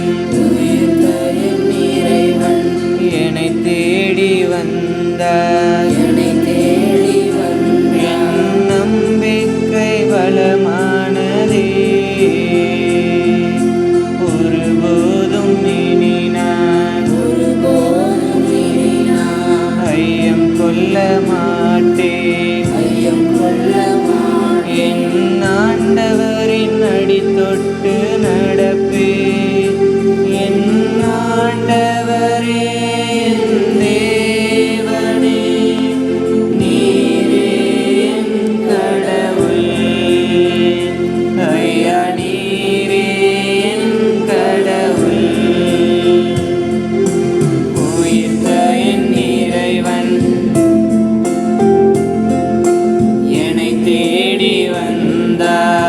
Amen. தேடி வந்தார்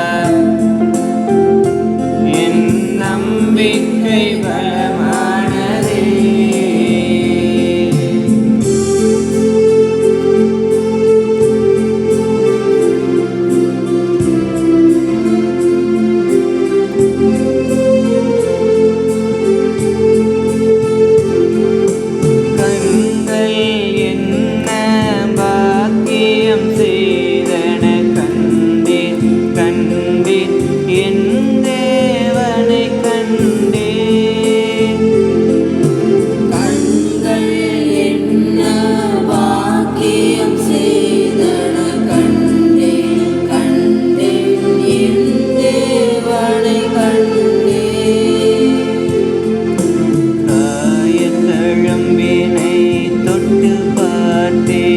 விட்டே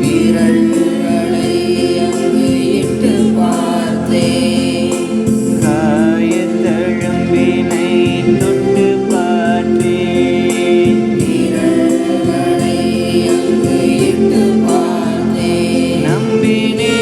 விரல்களை அங்கு இட்டு பார்த்தே. காயத்தழும்பினை தொட்டு பார்த்தே. விரல்களை அங்கு இட்டு பார்த்தே நம்பினே.